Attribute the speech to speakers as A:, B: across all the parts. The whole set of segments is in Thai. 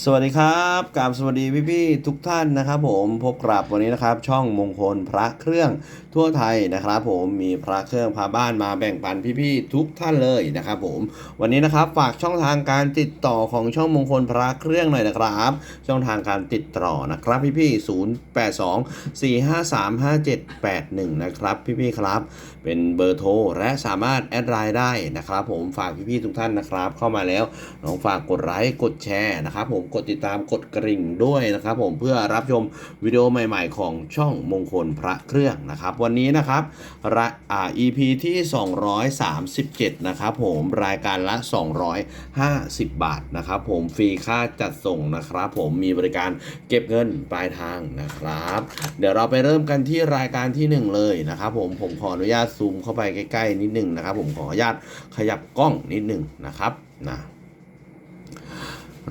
A: สวัสดีครับกราบสวัสดีพี่ๆทุกท่านนะครับ ผมพบกับวันนี้นะครับ ช่องมงคลพระเครื่องทั่วไทยนะครับ ผมมีพระเครื่องพาบ้านมาแบ่งปันพี่ๆทุกท่านเลยนะครับ ผม วันนี้นะครับฝากช่องทางการติดต่อของช่องมงคลพระเครื่องหน่อยนะครับ ช่องทางการติดต่อนะครับ พี่ๆ0 8 2 4 5 3 5 7 8 1นะครับ พี่ๆครับ เป็นเบอร์โทรและสามารถแอดไลน์ได้นะครับ ผมฝากพี่ๆทุกท่านนะครับ เข้ามาแล้วน้องฝากกดไลค์กดแชร์นะครับผมกดติดตามกดกริ่งด้วยนะครับ ผมเพื่อรับชมวิดีโอใหม่ ๆ ของช่องมงคลพระเครื่องนะครับ วันนี้นะครับระอ่า EP ที่ 237 นะครับผมรายการละ 250 บาทนะครับ ผมฟรีค่าจัดส่งนะครับ ผมมีบริการเก็บเงินปลายทางนะครับ เดี๋ยวเราไปเริ่มกันที่รายการที่ 1 เลยนะครับ ผมผมขออนุญาตซูมเข้าไปใกล้ๆนิดนึงนะครับ ผมขออนุญาตขยับกล้องนิดนึงนะครับนะ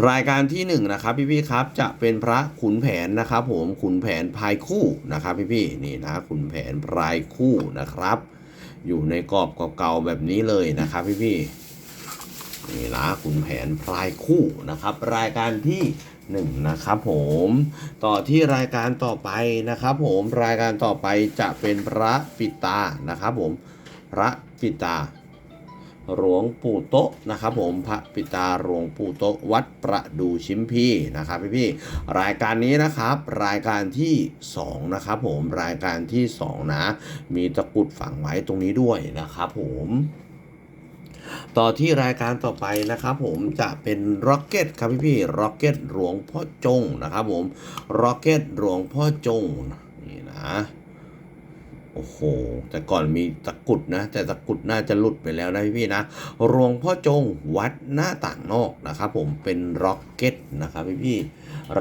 A: รายการที่1นะครับพี่ๆครับจะเป็นพระขุนแผนนะครับผมขุนแผนพายคู่นะครับพี่ๆนี่นะขุนแผนพายคู่นะครับ อยู่ในกรอบเก่าๆแบบนี้เลยนะครับพี่ๆนี่นะขุนแผนพายคู่นะครับ รายการที่หนึ่งนะครับผมต่อที่รายการต่อไปนะครับ ผมรายการต่อไปจะเป็นพระปิตานะครับ ผมพระปิตา หลวงปู่โตะนะครับผมพระปิตาหลวงปู่โตะวัดประดูชิมพีนะครับพี่ๆรายการนี้นะครับ รายการที่สองนะครับผมรายการที่สองนะ มีตะกุดฝังไว้ตรงนี้ด้วยนะครับผมต่อที่รายการต่อไปนะครับผมจะเป็นร็อกเก็ตครับพี่พี่ร็อกเก็ตหลวงพ่อจงนะครับผมร็อกเก็ตหลวงพ่อจงนี่นะ โอ้โห แต่ก่อนมีตะกุดนะ แต่ตะกุดน่าจะหลุดไปแล้วนะพี่พี่นะหลวงพ่อจงวัดหน้าต่างนอกนะครับ ผมเป็นร็อกเก็ตนะครับพี่พี่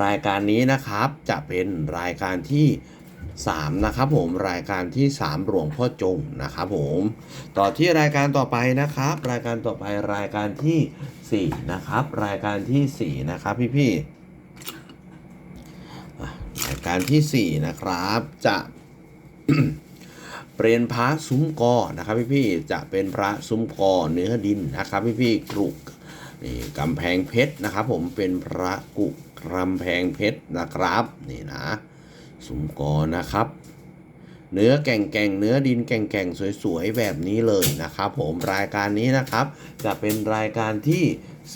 A: รายการนี้นะครับจะเป็นรายการที่ 3 นะครับผมรายการที่ 3 หลวงพ่อจงนะครับผมต่อที่รายการต่อไปนะครับ รายการต่อไปรายการที่ 4 นะครับ รายการทีสี่4 นะครับพี่พี่รายการทีสี่4 นะครับจะ เป็นพระซุ้มกอนะครับพี่พี่ๆจะเป็นพระซุ้มกอเนื้อดินนะครับพี่พี่ๆกรุกนี่กำแพงเพชรนะครับ ผมเป็นพระกุกำแพงเพชรนะครับนี่นะสุมกอนะครับ เนื้อแก่งแก่งๆเนื้อดินแก่งแก่งๆสวยๆแบบนี้เลยนะครับ ผมรายการนี้นะครับ จะเป็นรายการที่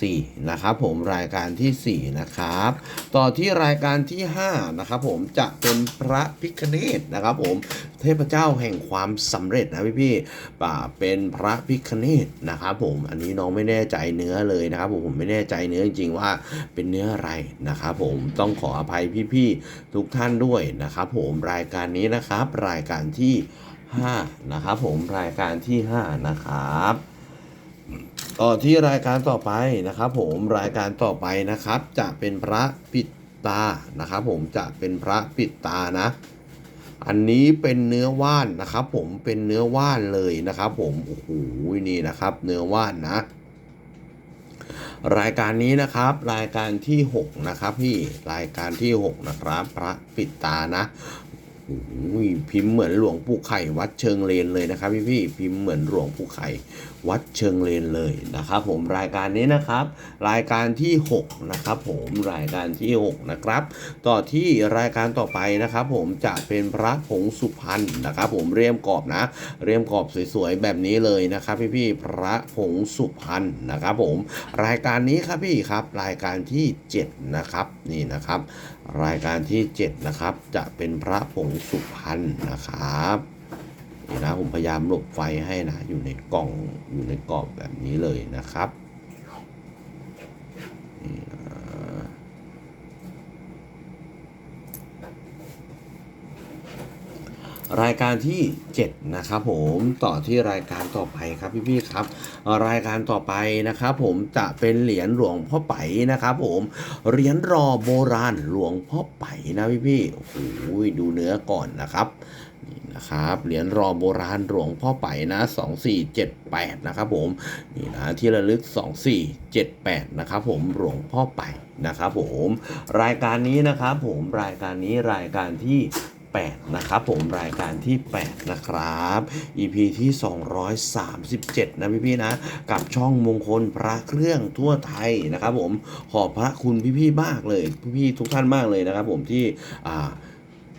A: 4นะครับผมรายการที่ 4 นะครับ ต่อที่รายการที่ 5 นะครับผมจะเป็นพระพิคเนตนะครับผมเทพเจ้าแห่งความสำเร็จนะพี่พี่ๆป่าเป็นพระพิคเนตนะครับผมอันนี้น้องไม่แน่ใจเนื้อเลยนะครับผมผมไม่แน่ใจเนื้อจริงๆว่าเป็นเนื้ออะไรนะครับผมต้องขออภัยพี่ๆทุกท่านด้วยนะครับผมรายการนี้นะครับรายการที่5นะครับผมรายการที่ 5 นะครับ ต่อที่รายการต่อไปนะครับ ผมรายการต่อไปนะครับ จะเป็นพระปิดตานะครับ ผมจะเป็นพระปิดตานะ อันนี้เป็นเนื้อว่านนะครับ ผมเป็นเนื้อว่านเลยนะครับ ผมโอ้โหนี่นะครับ เนื้อว่านนะ รายการนี้นะครับ รายการที่6นะครับ พี่รายการที่6นะครับ พระปิดตานะโอ้โหพิมพ์เหมือนหลวงปู่ไข่วัดเชิงเลนเลยนะครับ พี่พี่พิมพ์เหมือนหลวงปู่ไข่ วัดเชิงเลนเลยนะครับ ผมรายการนี้นะครับ รายการที่ 6 นะครับ ผมรายการที่ 6 นะครับ ต่อที่รายการต่อไปนะครับ ผมจะเป็นพระผงสุพรรณนะครับ ผมเรียมกรอบนะ เรียมกรอบสวยๆแบบนี้เลยนะครับพี่ๆพระผงสุพรรณนะครับผมรายการนี้ครับพี่ครับ รายการที่ 7 นะครับนี่นะครับ รายการที่ 7 นะครับ จะเป็นพระผงสุพรรณนะครับ นะ ผมพยายามหลบไฟให้นะ อยู่ในกล่องอยู่ในกรอบแบบนี้เลยนะครับรายการที่ 7 นะครับผมต่อที่รายการต่อไปครับพี่ๆครับ รายการต่อไปนะครับผมจะเป็นเหรียญหลวงพ่อไปนะครับผมเหรียญรอโบราณหลวงพ่อไปนะพี่ๆโอ้โหดูเนื้อก่อนนะครับ นะครับเหรียญรอโบราณหลวงพ่อไปนะ 2478 นะครับผมนี่นะที่ระลึก 2478 นะครับผมหลวงพ่อไปนะครับผมรายการนี้นะครับผมรายการนี้รายการที่8นะครับผมรายการที่ 8 นะครับ EP ที่ 237 นะพี่ๆนะ กับช่องมงคลพระเครื่องทั่วไทยนะครับผมขอบพระคุณพี่ๆมากเลย พี่ๆทุกท่านมากเลยนะครับผมที่อ่า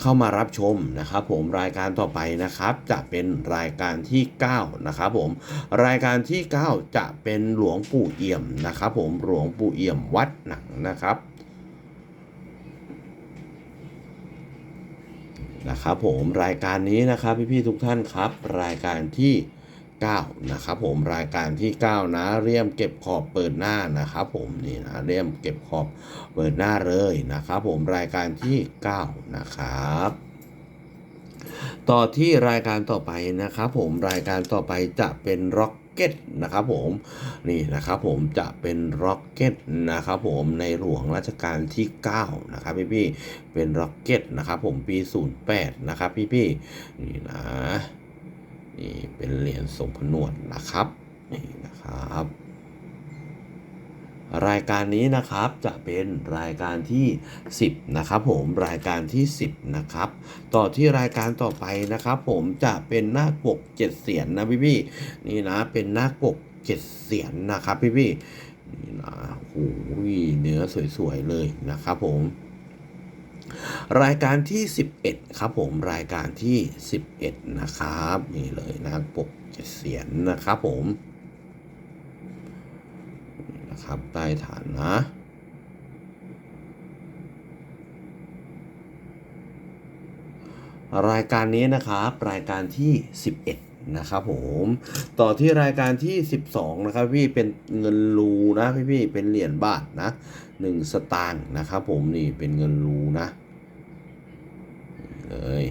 A: เข้ามารับชมนะครับผมรายการต่อไปนะครับ จะเป็นรายการที่ 9 นะครับผมรายการที่ 9 จะเป็นหลวงปู่เอี่ยมนะครับผมหลวงปู่เอี่ยมวัดหนังนะครับนะครับผมรายการนี้นะครับพี่ๆทุกท่านครับ รายการที่ 9นะครับผมรายการที่ 9 นะเรียมเก็บขอบเปิดหน้านะครับผมนี่นะเรียมเก็บขอบเปิดหน้าเลยนะครับผมรายการที่ 9 นะครับต่อที่รายการต่อไปนะครับผมรายการต่อไปจะเป็นร็อกเก็ตนะครับผมนี่นะครับผมจะเป็นร็อกเก็ตนะครับผมในหลวงรัชกาลที่ 9 นะครับพี่พี่เป็นร็อกเก็ตนะครับผมปี 08 นะครับพี่พี่นี่นะ นี่เป็นเหรียญทรงผนวดนะครับนี่นะครับ รายการนี้นะครับจะเป็นรายการที่ 10 นะครับ ผมรายการที่ 10 นะครับ ต่อที่รายการต่อไปนะครับ ผมจะเป็นหน้าปกเจ็ดเสียนนะพี่พี่นี่นะเป็นหน้าปกเจ็ดเสียนนะครับพี่พี่นี่นะโอ้ยเนื้อสวยๆเลยนะครับผม รายการที่ 11 ครับผมรายการที่ 11 นะครับนี่เลยนะปกเสียนนะครับผมนี่นะครับใต้ฐานนะรายการนี้นะครับรายการที่ 11 นะครับผมต่อที่รายการที่ 12 นะครับพี่เป็นเงินรูนะพี่พี่เป็นเหรียญบาทนะ 1 สตางค์นะครับผมนี่เป็นเงินรูนะ เลย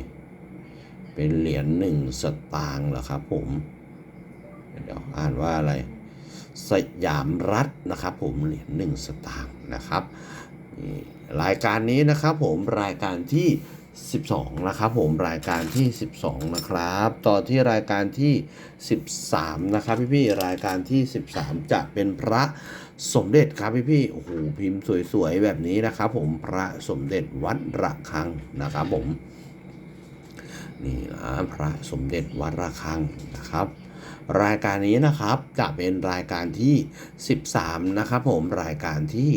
A: เป็นเหรียญหนึ่งสตางค์เหรอครับผม เดี๋ยวอ่านว่าอะไร สยามรัฐนะครับผม เหรียญหนึ่งสตางค์นะครับ รายการนี้นะครับผม รายการที่ 12 นะครับผม รายการที่ 12 นะครับ ต่อที่รายการที่ 13 นะครับพี่พี่ๆรายการที่ 13 จะเป็นพระสมเด็จครับพี่พี่โอ้โหพิมพ์สวยๆ แบบนี้นะครับผมพระสมเด็จวัดระฆังนะครับผม นี่นะพระสมเด็จวัดระฆังนะครับ รายการนี้นะครับจะเป็นรายการที่ 13 นะครับ ผมรายการที่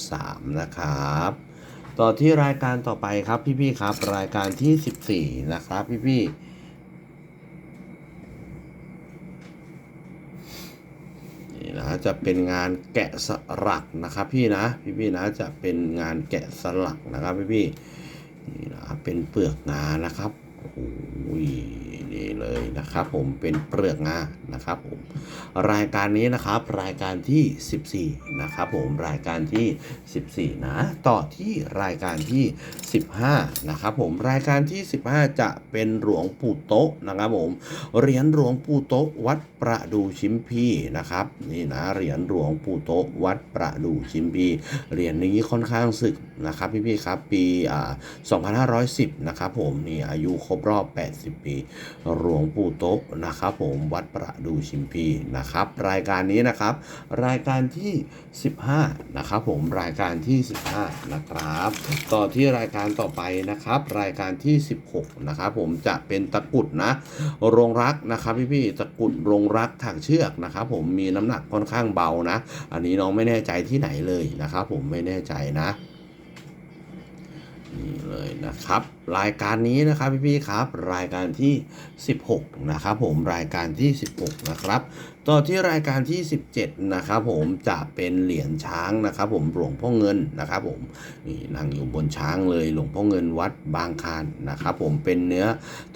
A: 13 นะครับ ต่อที่รายการต่อไปครับพี่ๆครับรายการที่ 14 นะครับพี่ๆนี่นะจะเป็นงานแกะสลักนะครับพี่นะพี่ๆนะจะเป็นงานแกะสลักนะครับพี่ๆนี่นะเป็นเปลือกงานะครับ โอ้โหนี่ เลยนะครับผมเป็นเปลือกงานะครับผมรายการนี้นะครับรายการที่ 14นะครับผมรายการที่ 14 นะ ต่อที่รายการที่ 15นะครับผมรายการที่ 15 จะเป็นหลวงปู่โต๊ะนะครับผมเหรียญหลวงปู่โต๊ะวัดประดูชิมพีนะครับนี่นะเหรียญหลวงปู่โต๊ะวัดประดูชิมพีเหรียญนี้ค่อนข้างสึกนะครับพี่ๆครับปีอ่า2510นะครับผมนี่อายุครบรอบ 80 ปีหลววงปู่โต๊ะนะครับ ผมวัดประดูชิมพีนะครับ รายการนี้นะครับ รายการที่ 15 นะครับ ผมรายการที่ 15 นะครับ ต่อที่รายการต่อไปนะครับ รายการที่ 16 นะครับ ผมจะเป็นตะกุดนะโรงรักนะครับ พี่พี่ๆตะกุดโรงรักถักเชือกนะครับ ผมมีน้ำหนักค่อนข้างเบานะ อันนี้น้องไม่แน่ใจที่ไหนเลยนะครับ ผมไม่แน่ใจนะ นี่เลยนะครับ รายการนี้นะครับพี่ๆครับ รายการที่ 16 นะครับผมรายการที่ 16 นะครับ ต่อที่รายการที่ 17 นะครับผมจะเป็นเหรียญช้างนะครับ ผมหลวงพ่อเงินนะครับ ผมนี่นั่งอยู่บนช้างเลยหลวงพ่อเงินวัดบางคานนะครับ ผมเป็นเนื้อ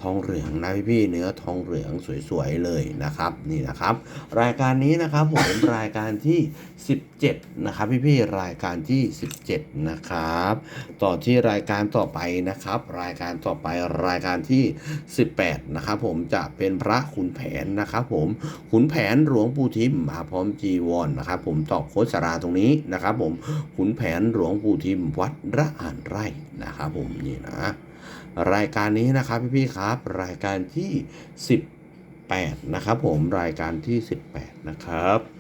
A: ทองเหลืองนะพี่ๆเนื้อทองเหลืองสวยๆเลยนะครับ นี่นะครับ รายการนี้นะครับผมรายการที่ 17 นะครับ พี่ๆรายการที่ 17 นะครับ ต่อที่รายการต่อไปนะครับ รายการต่อไปรายการที่ 18 นะครับ ผมจะเป็นพระขุนแผนนะครับ ผมขุนแผนหลวงปู่ทิมมาพร้อมจีวรนนะครับผมตอกโคสราตรงนี้นะครับผมขุนแผนหลวงปู่ทิมวัดระอ่านไร่นะครับผมนี่นะรายการนี้นะครับพี่ๆครับ รายการที่18นะครับผมรายการที่ 18 นะครับ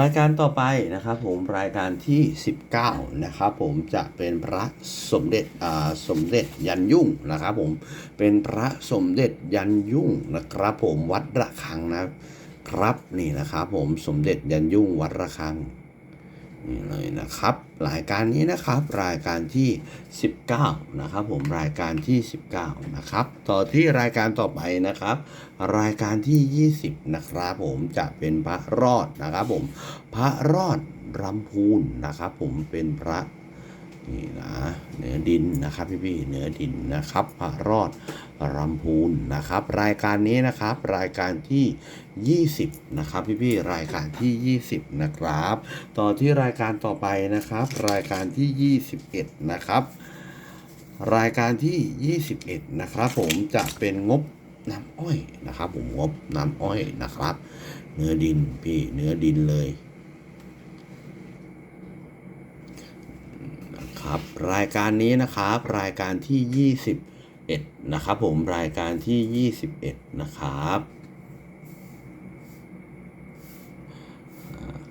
A: รายการต่อไปนะครับผมรายการที่ 19นะครับผมจะเป็นพระสมเด็จอ่าสมเด็จยันยุ่งนะครับผมเป็นพระสมเด็จยันยุ่งนะครับผมวัดระฆังนะครับนี่นะครับผมสมเด็จยันยุ่งวัดระฆัง นี่เลยนะครับ รายการนี้นะครับ รายการที่ 19 นะครับ ผมรายการที่ 19 นะครับ ต่อที่รายการต่อไปนะครับ รายการที่ 20 นะครับ ผมจะเป็นพระรอดนะครับ ผมพระรอดรำพูนนะครับ ผมเป็นพระ นี่นะเหนือดินนะครับ พี่พี่เหนือดินนะครับพระรอดรำพูนนะครับ รายการนี้นะครับ รายการที่ 20 นะครับ พี่พี่รายการที่ 20 นะครับ ต่อที่รายการต่อไปนะครับ รายการที่ 21 นะครับ รายการที่ 21 นะครับ ผมจะเป็นงบน้ำอ้อยนะครับ ผมงบน้ำอ้อยนะครับ เนื้อดินพี่เนื้อดินเลยนะ ครับรายการนี้นะครับรายการที่ 21 นะครับผมรายการที่ 21 นะครับ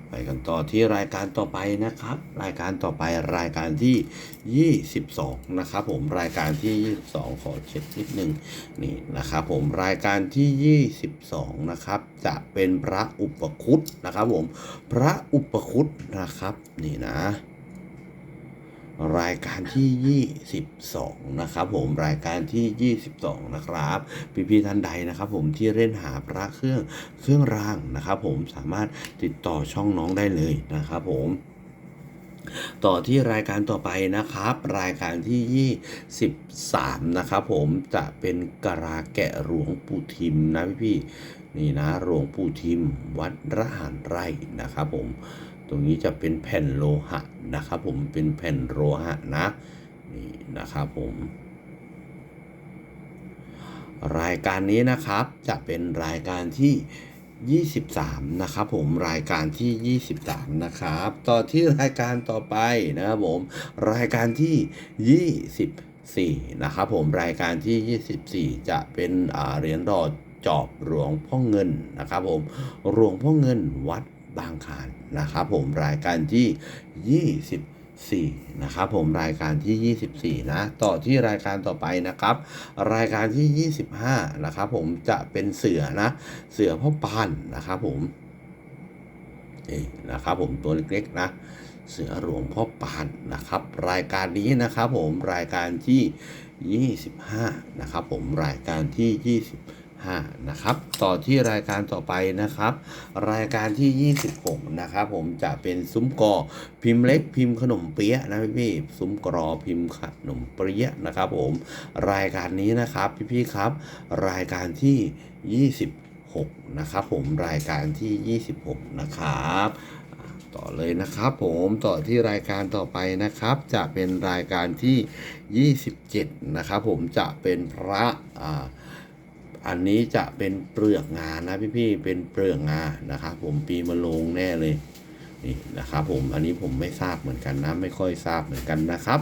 A: ไปกันต่อที่รายการต่อไปนะครับ รายการต่อไปรายการที่ 22 นะครับผมรายการที่ 22 ขอเช็คนิดนึงนี่นะครับผมรายการที่ 22 นะครับ จะเป็นพระอุปคุตนะครับผมพระอุปคุตนะครับนี่นะ รายการที่ 22 นะครับผมรายการที่ 22 นะครับ พี่ๆท่านใดนะครับ ผมที่เล่นหาพระเครื่องเครื่องรางนะครับ ผมสามารถติดต่อช่องน้องได้เลยนะครับ ผมต่อที่รายการต่อไปนะครับ รายการที่ 23 นะครับผมจะเป็นกราแกะหลวงปู่ทิมนะพี่ๆนี่นะหลวงปู่ทิม วัดระหารไร่นะครับผม ตรงนี้จะเป็นแผ่นโลหะนะครับ ผมเป็นแผ่นโลหะนะนี่นะครับผม รายการนี้นะครับจะเป็นรายการที่ 23 นะครับผมรายการที่ 23 นะครับ ต่อที่รายการต่อไปนะครับผมรายการที่ 24 นะครับผมรายการที่ 24 จะเป็นเหรียญรอจอบหลวงพ่อเงินนะครับผมหลวงพ่อเงินวัด บางขานนะครับผมรายการที่ 24 นะครับผมรายการที่ 24 นะ ต่อที่รายการต่อไปนะครับ รายการที่ 25 นะครับผมจะเป็นเสือนะ เสือพ่อปานนะครับผมนี่นะครับผมตัวเล็กๆนะเสือหลวงพ่อปานนะครับ รายการนี้นะครับผมรายการที่ 25 นะครับผมรายการที่ 5นะครับต่อที่รายการต่อไปนะครับ รายการที่ 26 นะครับผมจะเป็นซุ้มกอพิมพ์เล็กพิมพ์ขนมเปี๊ยะนะพี่ๆซุ้มกรอพิมพ์ขนมเปี๊ยะนะครับผมรายการนี้นะครับพี่ๆครับ รายการที่ 26 นะครับผมรายการที่ 26 นะครับต่อเลยนะครับผมต่อที่รายการต่อไปนะครับ จะเป็นรายการที่ 27 นะครับผมจะเป็นพระอ่า อันนี้จะเป็นเปลือกงานะพี่ๆเป็นเปลือกงานะครับผมปีมะโรงแน่เลยนี่นะครับผมอันนี้ผมไม่ทราบเหมือนกันนะ ไม่ค่อยทราบเหมือนกันนะครับ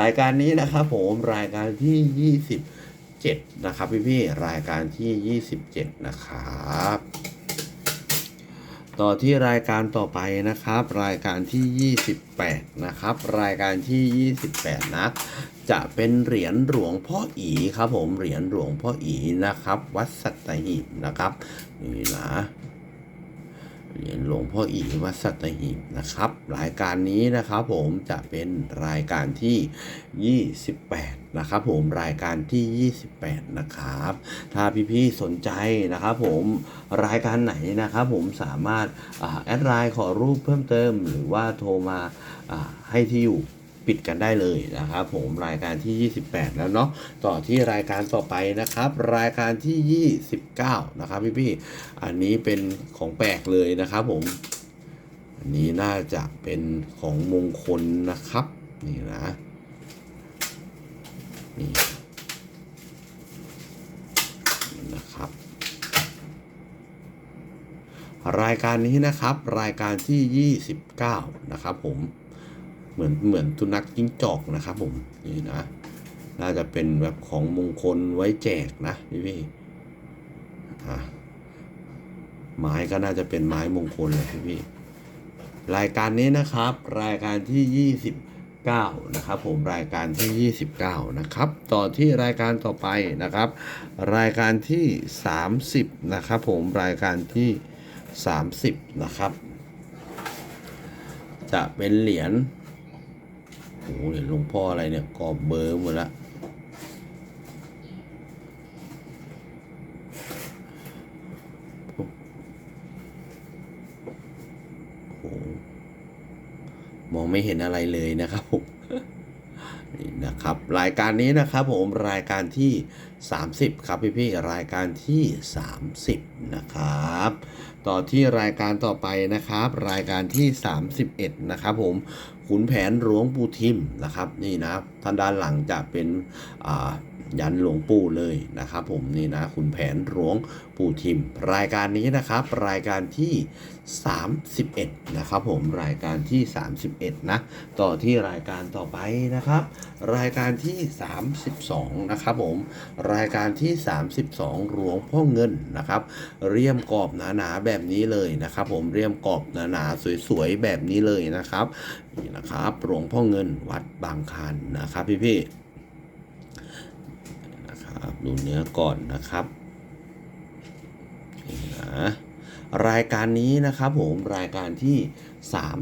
A: รายการนี้นะครับผมรายการที่ 27 นะครับพี่ๆรายการที่ 27 นะครับ ต่อที่รายการต่อไปนะครับ รายการที่ 28 นะครับ รายการที่ 28 นะ จะเป็นเหรียญหลวงพ่ออีครับผมเหรียญหลวงพ่ออีนะครับ วัดสัตหีบนะครับนี่นะ เหรียญหลวงพ่ออีวัดสัตหีบนะครับ รายการนี้นะครับผมจะเป็นรายการที่ 28 นะครับผมรายการที่ 28 นะครับ ถ้าพี่ๆสนใจนะครับผมรายการไหนนะครับผมสามารถอาแอดไลน์ขอรูปเพิ่มเติม หรือว่าโทรมาาให้ที่อยู่ ปิดกันได้เลยนะครับผมรายการที่ 28 แล้วเนาะต่อที่รายการต่อไปนะครับ รายการที่ 29 นะครับพี่ๆอันนี้เป็นของแปลกเลยนะครับผม อันนี้น่าจะเป็นของมงคลนะครับ นี่นะนี่นะครับ รายการนี้นะครับ รายการที่ 29 นะครับผม เหมือนเหมือนตุนักจิ้งจอกนะครับผมนี่นะน่าจะเป็นแบบของมงคลไว้แจกนะพี่พี่ไม้ก็น่าจะเป็นไม้มงคลเลยพี่พี่รายการนี้นะครับ รายการที่ 29 นะครับ ผมรายการที่ 29 นะครับ ต่อที่รายการต่อไปนะครับ รายการที่ 30 นะครับ ผมรายการที่ 30 นะครับ จะเป็นเหรียญ โอ้โหเหรียหลวงพ่ออะไรเนี่ยกรอบเบอร์หมดละโอ้โหมองไม่เห็นอะไรเลยนะครับผมนี่นะครับรายการนี้นะครับผมรายการที่ 30 ครับพี่พี่ๆรายการที่ 30 นะครับ ต่อที่รายการต่อไปนะครับ รายการที่ 31 นะครับผมขุนแผนหลวงปู่ทิมนะครับ นี่นะท่านด้านหลังจะเป็นอ่า ยันหลวงปู่เลยนะครับผมนี่นะขุนแผนหลวงปู่ทิม รายการนี้นะครับ รายการที่ 31 นะครับผมรายการที่ 31 นะ ต่อที่รายการต่อไปนะครับ รายการที่ 32 นะครับผมรายการที่ 32หลวงพ่อเงินนะครับ เรียมกรอบหนาๆแบบนี้เลยนะครับผมเรียมกรอบหนาๆสวยๆแบบนี้เลยนะครับนี่นะครับหลวงพ่อเงินวัดบางคานนะครับพี่ๆ นะครับดูเนื้อก่อนนะครับนี่นะรายการนี้นะครับผมรายการที่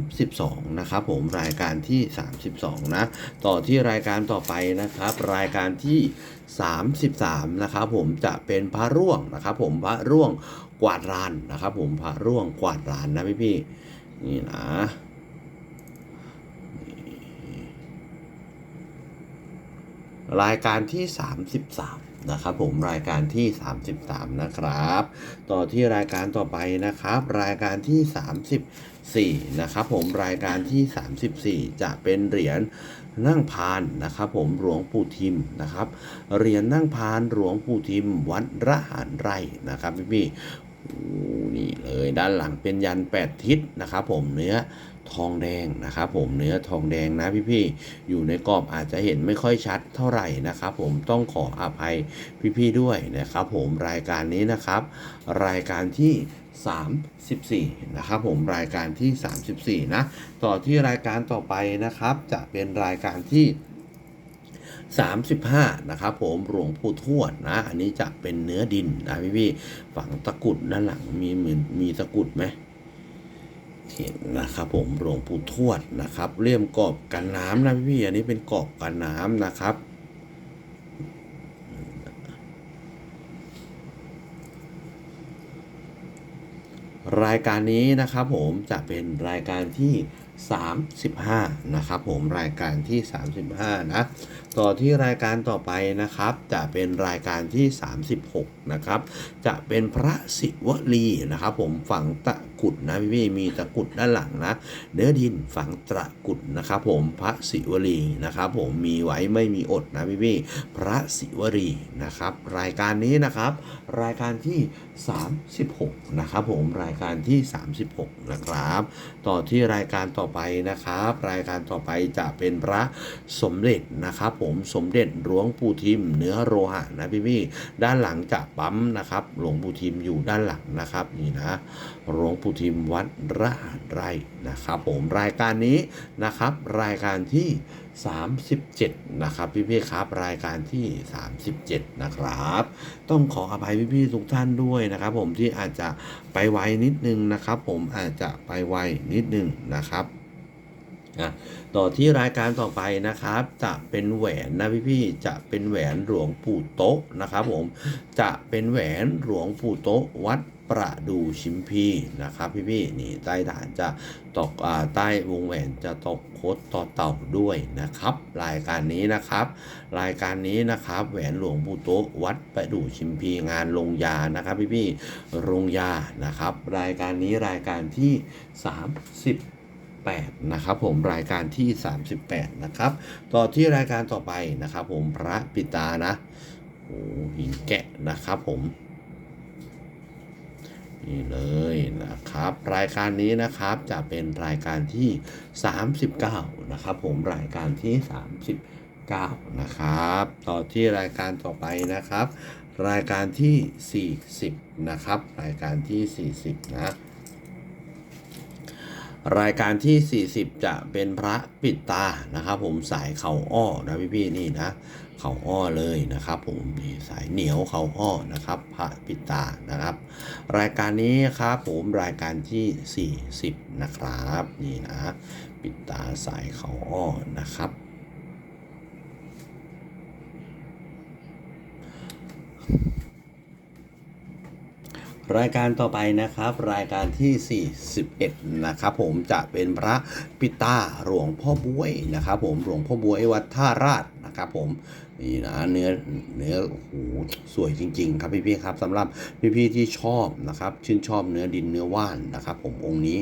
A: 32 นะครับผมรายการที่ 32 นะ ต่อที่รายการต่อไปนะครับ รายการที่ 33 นะครับผมจะเป็นพระร่วงนะครับ ผมพระร่วงกวาดลานนะครับ ผมพระร่วงกวาดลานนะพี่พี่ๆนี่นะรายการที่ 33 นะครับผมรายการที่ 33 นะครับ ต่อที่รายการต่อไปนะครับ รายการที่ 34 นะครับผมรายการที่ 34 จะเป็นเหรียญนั่งพานนะครับผมหลวงปู่ทิมนะครับเหรียญนั่งพานหลวงปู่ทิม วัดระหารไร่นะครับพี่พี่นี่เลยด้านหลังเป็นยัน 8 ทิศนะครับผมเนื้อ ทองแดงนะครับผมเนื้อทองแดงนะพี่ๆอยู่ในกรอบอาจจะเห็นไม่ค่อยชัดเท่าไหร่นะครับผมต้องขออภัยพี่ๆด้วยนะครับผมรายการนี้นะครับ รายการที่34 นะครับผมรายการที่ 34 นะ ต่อที่รายการต่อไปนะครับ จะเป็นรายการที่ 35 นะครับผมหลวงปู่ทวดนะ อันนี้จะเป็นเนื้อดินนะพี่ๆฝังตะกุดด้านหลังมีเหมือนมีตะกุดไหม เห็นนะครับผมหลวงปู่ทวดนะครับเลี่ยมกรอบกันน้ำนะพี่ๆอันนี้เป็นกรอบกันน้ำนะครับรายการนี้นะครับผมจะเป็นรายการที่ 35 นะครับผมรายการที่ 35 นะ ต่อที่รายการต่อไปนะครับ จะเป็นรายการที่ 36 นะครับ จะเป็นพระศิวลีนะครับ ผมฝังตะกุดนะพี่ๆมีตะกุดด้านหลังนะเนื้อดินฝังตะกุดนะครับ ผมพระศิวลีนะครับ ผมมีไว้ไม่มีอดนะพี่ๆพระศิวลีนะครับ รายการนี้นะครับ รายการที่ 36 นะครับผมรายการที่ 36 นะครับ ต่อที่รายการต่อไปนะครับ รายการต่อไปจะเป็นพระสมเด็จนะครับผมสมเด็จหลวงปู่ทิมเนื้อโลหะนะพี่พี่ด้านหลังจะปั๊มนะครับหลวงปู่ทิมอยู่ด้านหลังนะครับนี่นะหลวงปู่ทิมวัดระหารไร่นะครับ ผมรายการนี้นะครับ รายการที่ 37 นะครับพี่พี่ครับ รายการที่ 37 นะครับ ต้องขออภัยพี่ๆทุกท่านด้วยนะครับ ผมที่อาจจะไปไวนิดนึงนะครับ ผมอาจจะไปไวนิดนึงนะครับ อะต่อที่รายการต่อไปนะครับ จะเป็นแหวนนะพี่ๆจะเป็นแหวนหลวงปู่โต๊ะนะครับผมจะเป็นแหวนหลวงปู่โต๊ะวัดประดูชิมพีนะครับ พี่ๆนี่ใต้ฐานจะตกอ่าใต้วงแหวนจะตกโคดต่อเต่าด้วยนะครับ รายการนี้นะครับ รายการนี้นะครับแหวนหลวงปู่โต๊ะวัดประดู่ชิมพีงานลงยานะครับ พี่พี่ๆโรงยานะครับ รายการนี้รายการที่ 38 นะครับผมรายการที่ 38 นะครับ ต่อที่รายการต่อไปนะครับผมพระปิตานะโอ้หินแกะนะครับผมนี่เลยนะครับ รายการนี้นะครับจะเป็นรายการที่ 39 นะครับผมรายการที่ 39 นะครับ ต่อที่รายการต่อไปนะครับ รายการที่ 40 นะครับ รายการที่ 40 นะ รายการที่ 40 จะเป็นพระปิดตานะครับ ผมสายเขาอ้อนะพี่ๆนี่นะเขาอ้อเลยนะครับ ผมนี่สายเหนียวเขาอ้อนะครับ พระปิดตานะครับ รายการนี้ครับผมรายการที่ 40 นะครับ นี่นะ ปิดตาสายเขาอ้อนะครับ รายการต่อไปนะครับ รายการที่ 41 นะครับผมจะเป็นพระปิตาหลวงพ่อบ้วยนะครับผมหลวงพ่อบ้วยวัดท่าราชนะครับผม นี่นะเนื้อเนื้อโอ้โหสวยจริง ๆ ครับพี่ๆครับสำหรับพี่ๆที่ชอบนะครับชื่นชอบเนื้อดินเนื้อว่านนะครับ ผมองค์นี้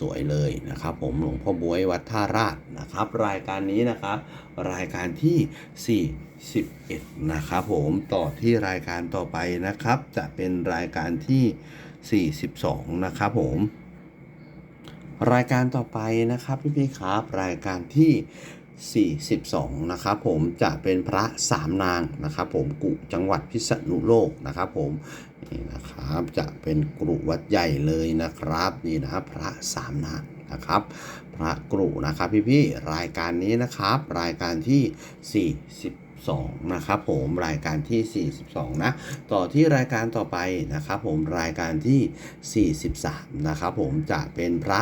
A: สวยเลยนะครับ ผมหลวงพ่อบวยวัดท่าราชนะครับ รายการนี้นะครับ รายการที่ 41 นะครับ ผมต่อที่รายการต่อไปนะครับ จะเป็นรายการที่ 42 นะครับ ผม รายการต่อไปนะครับพี่ๆครับ รายการที่ 42 นะครับผมจะเป็นพระสามนางนะครับผมกุจังหวัดพิษณุโลกนะครับผมนี่นะครับจะเป็นกรุวัดใหญ่เลยนะครับนี่นะพระสามนางนะครับ พระกรุนะครับพี่พี่ๆรายการนี้นะครับ รายการที่ 42 นะครับผมรายการที่ 42 นะ ต่อที่รายการต่อไปนะครับผมรายการที่ 43 นะครับผมจะเป็นพระ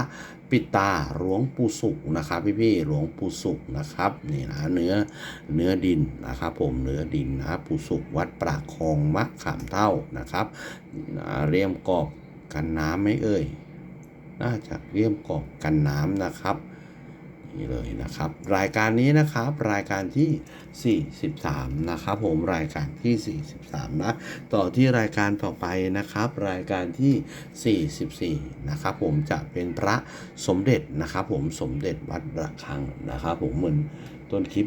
A: ปิตาหลวงปู่สุขนะครับพี่พี่ๆหลวงปู่สุขนะครับนี่นะเนื้อเนื้อดินนะครับผมเนื้อดินนะปู่สุขวัดปรากคลองมะขามเท่านะครับนะเรียมกอบกันน้ำไหมเอ่ยน่าจะเรียมกอบกันน้ำนะครับ นี่เลยนะครับ รายการนี้นะครับ รายการที่ 43 นะครับผมรายการที่ 43 นะ ต่อที่รายการต่อไปนะครับ รายการที่ 44 นะครับผมจะเป็นพระสมเด็จนะครับ ผมสมเด็จวัดระฆังนะครับ ผมเหมือนต้นคลิป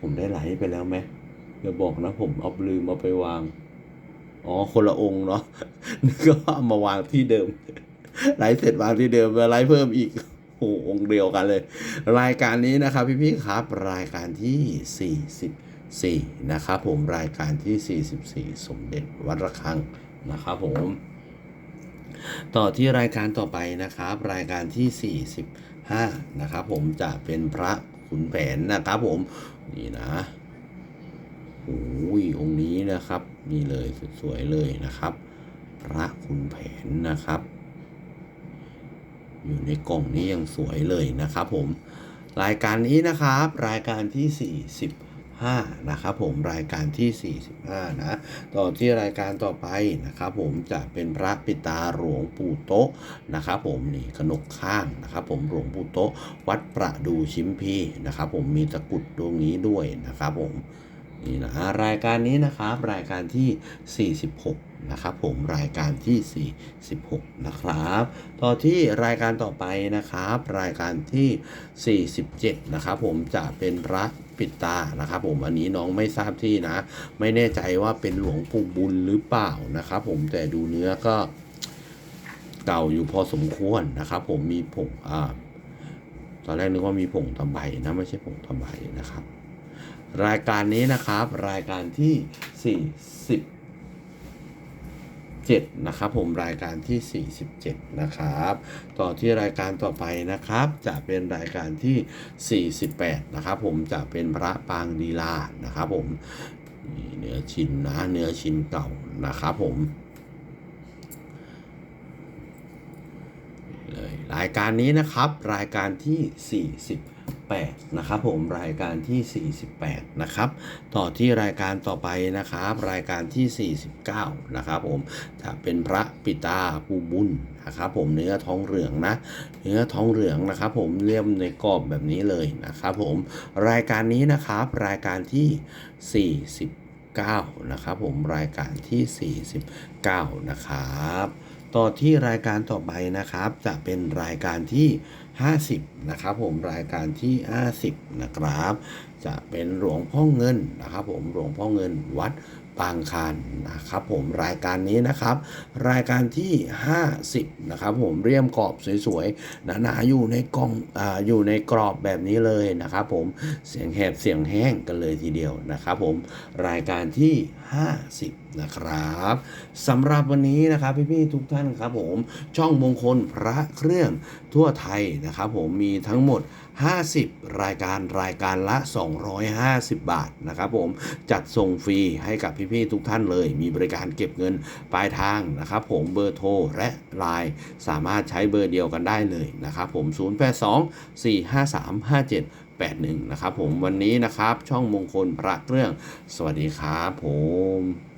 A: ผมได้ไลฟ์ไปแล้วไหมอย่าบอกนะผมเอาลืมเอาไปวาง อ๋อคนละองค์เนาะกว่าเอามาวางที่เดิมไลฟ์เสร็จวางที่เดิมแล้วไลฟ์เพิ่มอีก โอ้โหองเดียวกันเลย รายการนี้นะครับพี่ๆครับรายการที่ 44 นะครับผมรายการที่ 44 สมเด็จวัดระฆังนะครับผมต่อที่รายการต่อไปนะครับ รายการที่ 45 นะครับผมจะเป็นพระขุนแผนนะครับผมนี่นะโอ้ยองค์นี้นะครับนี่เลยสวยๆเลยนะครับ พระขุนแผนนะครับ อยู่ในกล่องนี้ยังสวยเลยนะครับผมรายการนี้นะครับรายการที่ 45 นะครับผมรายการที่ 45 นะต่อที่รายการต่อไปนะครับผมจะเป็นพระปิตาหลวงปู่โต๊ะนะครับผมนี่ขนกข้างนะครับผมหลวงปู่โต๊ะวัดประดูชิมพีนะครับผมมีตะกุดดวงนี้ด้วยนะครับผมนี่นะรายการนี้นะครับรายการที่ 46 นะครับผมรายการที่ 46 นะครับ ต่อที่รายการต่อไปนะครับ รายการที่ 47 นะครับผมจะเป็นพระปิดตานะครับผมอันนี้น้องไม่ทราบที่นะ ไม่แน่ใจว่าเป็นหลวงปู่บุญหรือเปล่านะครับผมแต่ดูเนื้อก็เก่าอยู่พอสมควรนะครับผมมีผงอ่าตอนแรกนึกว่ามีผงตำไบนะไม่ใช่ผงตำไบนะครับ รายการนี้นะครับ รายการที่ 40 47 นะครับผมรายการที่ 47 นะครับ ต่อที่รายการต่อไปนะครับ จะเป็นรายการที่ 48 นะครับผมจะเป็นพระปางดีลานะครับผมเนื้อชิ้นนะเนื้อชิ้นเก่านะครับผมเลยรายการนี้นะครับรายการที่ 48 นะครับผมรายการที่ 48 นะครับ ต่อที่รายการต่อไปนะครับ รายการที่ 49 นะครับผมจะเป็นพระปิตาปูบุญนะครับผมเนื้อท้องเหลืองนะ เนื้อท้องเหลืองนะครับผมเลี่ยมในกรอบแบบนี้เลยนะครับผมรายการนี้นะครับรายการที่ 49 นะครับผมรายการที่ 49 นะครับ ต่อที่รายการต่อไปนะครับ จะเป็นรายการที่ 50นะครับผมรายการที่ 50นะครับจะเป็นหลวงพ่อเงินนะครับ ผมหลวงพ่อเงินวัดปางคารนะครับผมรายการนี้นะครับ รายการที่ 50นะครับผมเรียมกรอบสวยๆหนาๆอยู่ในกล่องอ่าอยู่ในกรอบแบบนี้เลยนะครับ ผมเสียงแหบเสียงแห้งกันเลยทีเดียวนะครับ ผมรายการที่ 50 นะครับสำหรับวันนี้นะครับพี่ๆทุกท่านครับผมช่องมงคลพระเครื่องทั่วไทยนะครับผมมีทั้งหมด 50 รายการรายการละ 250 บาทนะครับผมจัดส่งฟรีให้กับพี่ๆทุกท่านเลย มีบริการเก็บเงินปลายทางนะครับผมเบอร์โทรและไลน์สามารถใช้เบอร์เดียวกันได้เลยนะครับผม 082 453 5781 นะครับผมวันนี้นะครับช่องมงคลพระเครื่อง สวัสดีครับผม